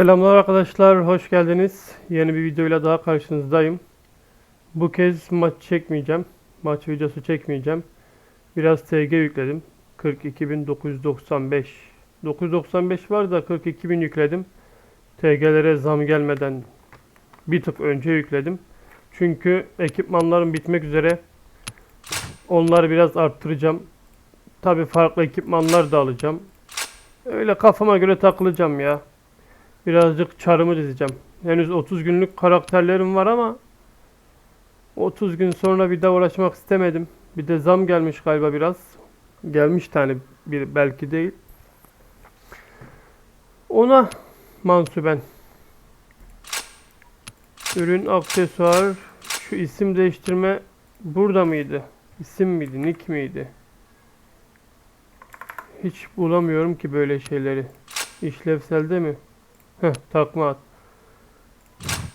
Selamlar arkadaşlar, hoş geldiniz. Yeni bir videoyla daha karşınızdayım. Bu kez maç çekmeyeceğim. Maç videosu çekmeyeceğim. Biraz TG yükledim. 42.995. 995 var da 42.000 yükledim. TG'lere zam gelmeden bir tık önce yükledim. Çünkü ekipmanlarım bitmek üzere. Onları biraz arttıracağım. Tabi farklı ekipmanlar da alacağım. Öyle kafama göre takılacağım ya. Birazcık çarımı dizeceğim. Henüz 30 günlük karakterlerim var ama 30 gün sonra bir daha uğraşmak istemedim. Bir de zam gelmiş galiba biraz. Gelmiş tane bir belki değil. Ona mansuben. Ürün aksesuar şu isim değiştirme burada mıydı? İsim miydi? Nick miydi? Hiç bulamıyorum ki böyle şeyleri. İşlevselde mi? Heh, takma at.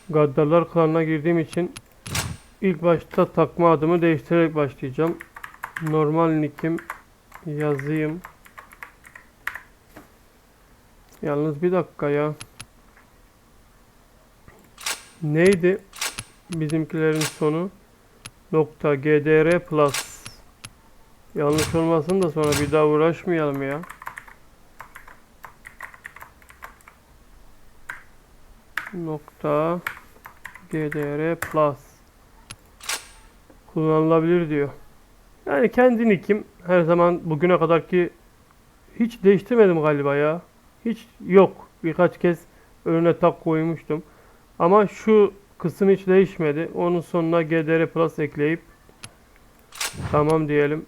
Gaddarlar klanına girdiğim için ilk başta takma adımı değiştirerek başlayacağım. Normal nick'im yazayım. Yalnız bir dakika ya. Neydi? Bizimkilerin sonu nokta gdr plus. Yanlış olmasın da sonra bir daha uğraşmayalım ya. Nokta gdr plus kullanılabilir diyor. Yani kendi nickim her zaman bugüne kadar ki hiç değiştirmedim galiba ya. Hiç yok. Birkaç kez önüne tak koymuştum. Ama şu kısım hiç değişmedi. Onun sonuna gdr plus ekleyip tamam diyelim.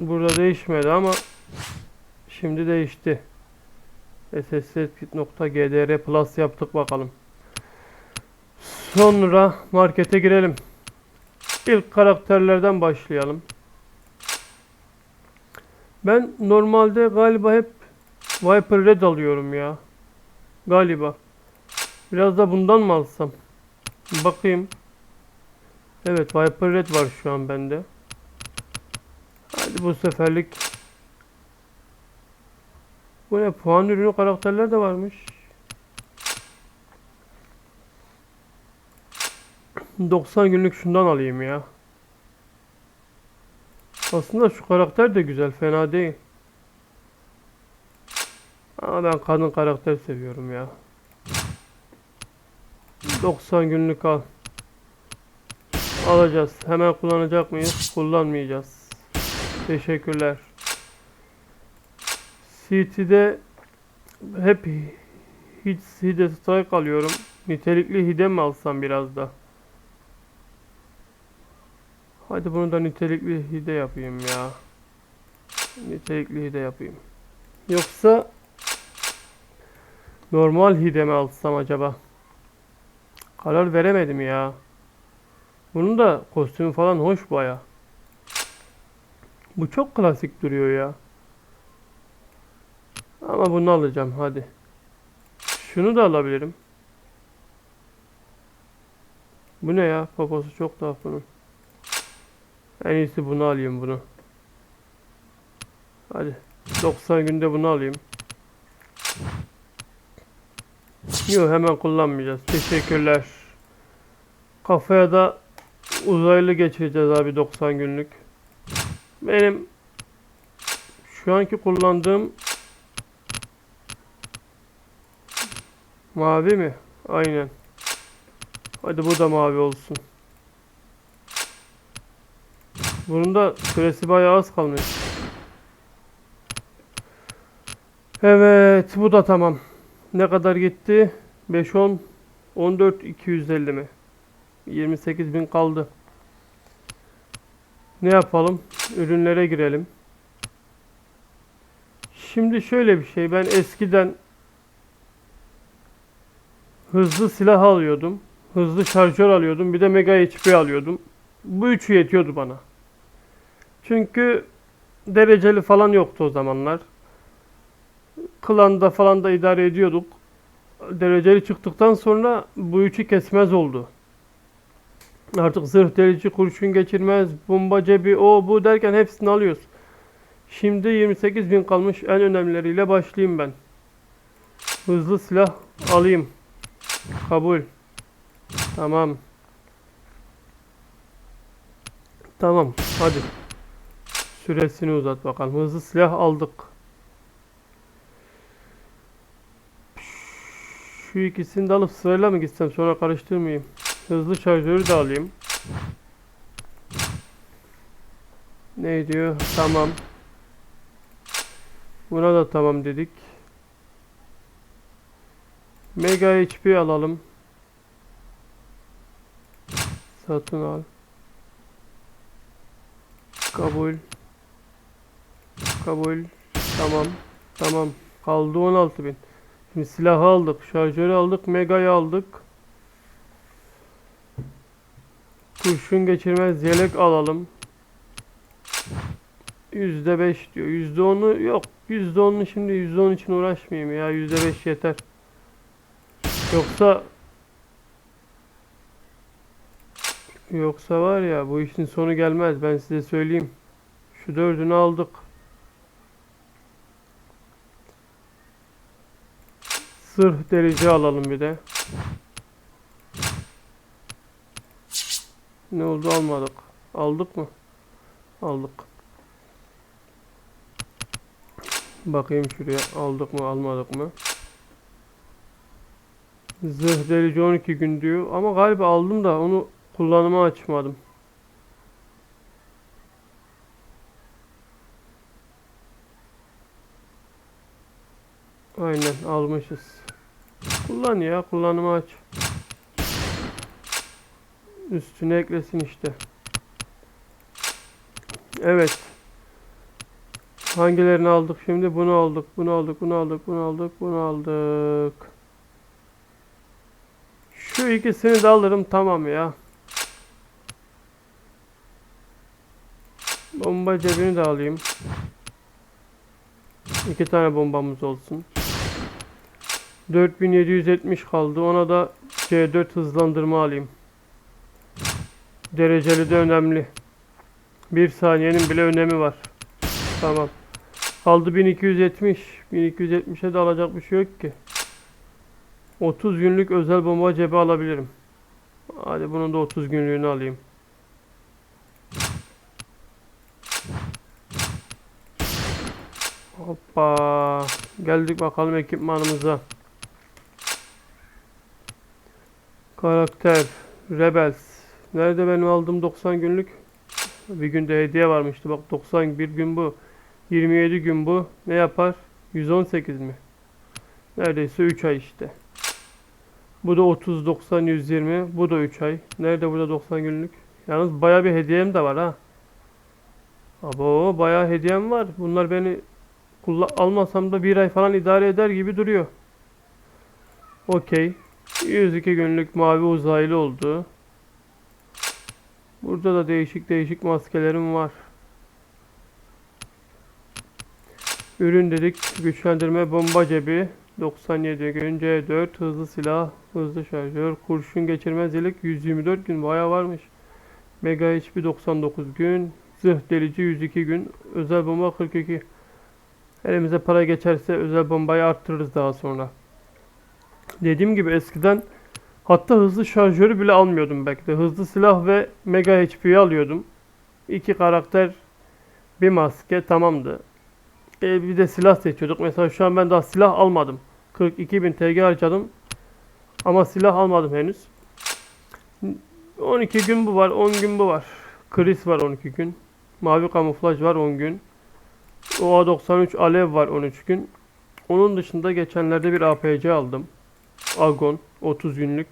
Burada değişmedi ama şimdi değişti. SSS.gdr plus yaptık bakalım. Sonra markete girelim. İlk karakterlerden başlayalım. Ben normalde galiba hep Viper Red alıyorum ya. Galiba. Biraz da bundan mı alsam? Bakayım. Evet Viper Red var şu an bende. Hadi bu seferlik bu ne? Puan ürünü karakterler de varmış. 90 günlük şundan alayım ya. Aslında şu karakter de güzel. Fena değil. Ama ben kadın karakter seviyorum ya. 90 günlük al. Alacağız. Hemen kullanacak mıyız? Kullanmayacağız. Teşekkürler. CT'de hep hiç hide strike alıyorum. Nitelikli hide mi alsam biraz da? Hadi bunu da nitelikli hide yapayım ya. Nitelikli hide yapayım. Yoksa normal hide mi alsam acaba? Karar veremedim ya. Bunun da kostümü falan hoş baya. Bu çok klasik duruyor ya. Ama bunu alacağım hadi. Şunu da alabilirim. Bu ne ya? Poposu çok tuhaf bunun. En iyisi bunu alayım bunu. Hadi. 90 günde bunu alayım. Yok hemen kullanmayacağız. Teşekkürler. Kafaya da uzaylı geçireceğiz abi 90 günlük. Benim şu anki kullandığım Mavi mi? Aynen. Hadi bu da mavi olsun. Bunun da süresi bayağı az kalmış. Evet, bu da tamam. Ne kadar gitti? 5 10 14 250 mi? 28 bin kaldı. Ne yapalım? Ürünlere girelim. Şimdi şöyle bir şey. Ben eskiden hızlı silah alıyordum. Hızlı şarjör alıyordum. Bir de mega HP alıyordum. Bu üçü yetiyordu bana. Çünkü dereceli falan yoktu o zamanlar. Klanda falan da idare ediyorduk. Dereceli çıktıktan sonra bu üçü kesmez oldu. Artık zırh delici, kurşun geçirmez, bomba cebi, o bu derken hepsini alıyoruz. Şimdi 28 bin kalmış. En önemlileriyle başlayayım ben. Hızlı silah alayım. Kabul. Tamam. Tamam. Hadi. Süresini uzat bakalım. Hızlı silah aldık. Şu ikisini de alıp sırayla mı gitsem sonra karıştırmayayım. Hızlı şarjörü de alayım. Ne diyor? Tamam. Buna da tamam dedik. Mega HP alalım. Satın al. Kabul. Kabul. Tamam. Tamam. Kaldı 16.000. Şimdi silahı aldık. Şarjörü aldık. Mega'yı aldık. Kurşun geçirmez yelek alalım. %5 diyor. %10'u yok. %10'u şimdi %10 için uğraşmayayım ya. %5 yeter. Yoksa Yoksa var ya bu işin sonu gelmez ben size söyleyeyim. Şu dördünü aldık. Sırh derici alalım bir de. Ne oldu almadık. Aldık mı? Aldık. Bakayım şuraya aldık mı almadık mı? Zırh delici 12 gün diyor ama galiba aldım da onu kullanıma açmadım. Aynen almışız. Kullan ya kullanıma aç. Üstüne eklesin işte. Evet. Hangilerini aldık şimdi? Bunu aldık, bunu aldık, bunu aldık, bunu aldık, bunu aldık. Şu ikisini de alırım tamam ya. Bomba cebini de alayım. İki tane bombamız olsun. 4770 kaldı. Ona da C4 hızlandırma alayım. Dereceli de önemli. Bir saniyenin bile önemi var. Tamam. Kaldı 1270. 1270'e de alacak bir şey yok ki. 30 günlük özel bomba cebi alabilirim. Hadi bunun da 30 günlüğünü alayım. Hoppa. Geldik bakalım ekipmanımıza. Karakter. Rebels. Nerede benim aldığım 90 günlük? Bir günde hediye varmıştı. Bak 91 gün bu. 27 gün bu. Ne yapar? 118 mi? Neredeyse 3 ay işte. Bu da 30, 90, 120. Bu da 3 ay. Nerede burada 90 günlük? Yalnız baya bir hediyem de var ha. Abo baya hediyem var. Bunlar beni almasam da bir ay falan idare eder gibi duruyor. Okey. 102 günlük mavi uzaylı oldu. Burada da değişik değişik maskelerim var. Ürün dedik. Güçlendirme bomba cebi. 97 gün C4 hızlı silah, hızlı şarjör, kurşun geçirmez yelek 124 gün baya varmış. Mega HP 99 gün, zırh delici 102 gün, özel bomba 42. Elimize para geçerse özel bombayı arttırırız daha sonra. Dediğim gibi eskiden hatta hızlı şarjörü bile almıyordum belki de. Hızlı silah ve mega HP'yi alıyordum. İki karakter bir maske tamamdı. E, bir de silah seçiyorduk. Mesela şu an ben daha silah almadım. 42.000 TG harcadım. Ama silah almadım henüz. 12 gün bu var, 10 gün bu var. Chris var 12 gün. Mavi kamuflaj var 10 gün. OA93 Alev var 13 gün. Onun dışında geçenlerde bir APC aldım. Agon 30 günlük.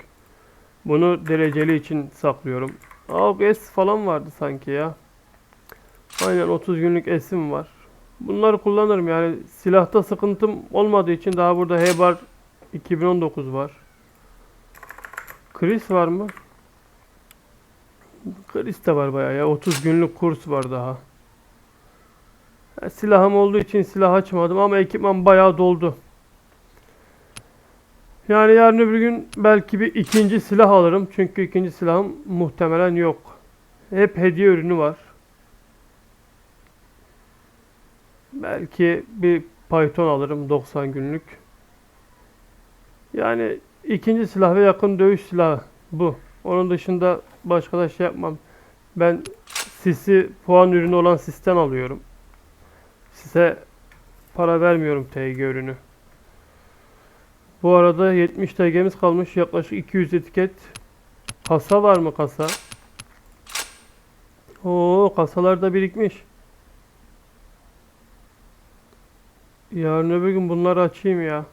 Bunu dereceli için saklıyorum. AUG S falan vardı sanki ya. Aynen 30 günlük S'im var. Bunları kullanırım yani silahta sıkıntım olmadığı için daha burada Hebar 2019 var. Chris var mı? Chris de var bayağı ya 30 günlük kurs var daha. Silahım olduğu için silah açmadım ama ekipman bayağı doldu. Yani yarın öbür gün belki bir ikinci silah alırım. Çünkü ikinci silahım muhtemelen yok. Hep hediye ürünü var. Belki bir Python alırım 90 günlük. Yani ikinci silah ve yakın dövüş silahı bu. Onun dışında başka da şey yapmam. Ben sisi puan ürünü olan sisten alıyorum. Size para vermiyorum TG ürünü. Bu arada 70 TG'miz kalmış. Yaklaşık 200 etiket. Kasa var mı kasa? Oo kasalar da birikmiş. Yarın öbür gün bunları açayım ya.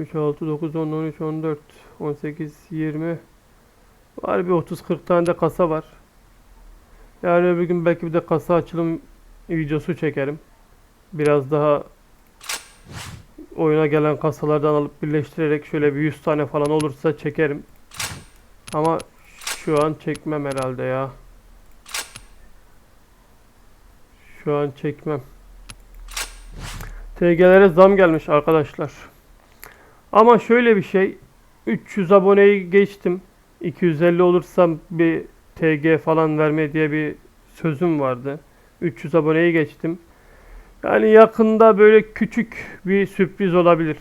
3, 6, 9, 10, 13, 14, 18, 20. Var bir 30-40 tane de kasa var. Yarın öbür gün belki bir de kasa açılım videosu çekerim. Biraz daha oyuna gelen kasalardan alıp birleştirerek şöyle bir 100 tane falan olursa çekerim. Ama şu an çekmem herhalde ya. Şu an çekmem. TG'lere zam gelmiş arkadaşlar. Ama şöyle bir şey. 300 aboneyi geçtim. 250 olursam bir TG falan verme diye bir sözüm vardı. 300 aboneyi geçtim. Yani yakında böyle küçük bir sürpriz olabilir.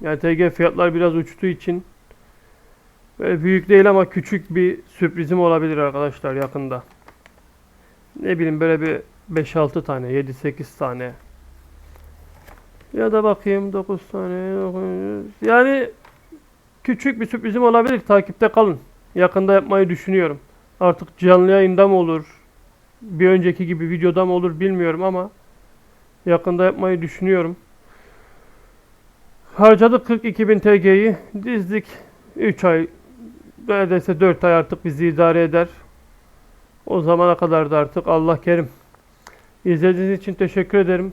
Yani TG fiyatlar biraz uçtuğu için böyle büyük değil ama küçük bir sürprizim olabilir arkadaşlar yakında. Ne bileyim böyle bir 5-6 tane, 7-8 tane. Ya da bakayım 9 tane. Yani küçük bir sürprizim olabilir. Takipte kalın. Yakında yapmayı düşünüyorum. Artık canlı yayında mı olur? Bir önceki gibi videoda mı olur bilmiyorum ama yakında yapmayı düşünüyorum. Harcadık 42.000 TG'yi. Dizdik 3 ay neredeyse 4 ay artık bizi idare eder. O zamana kadar da artık Allah kerim. İzlediğiniz için teşekkür ederim.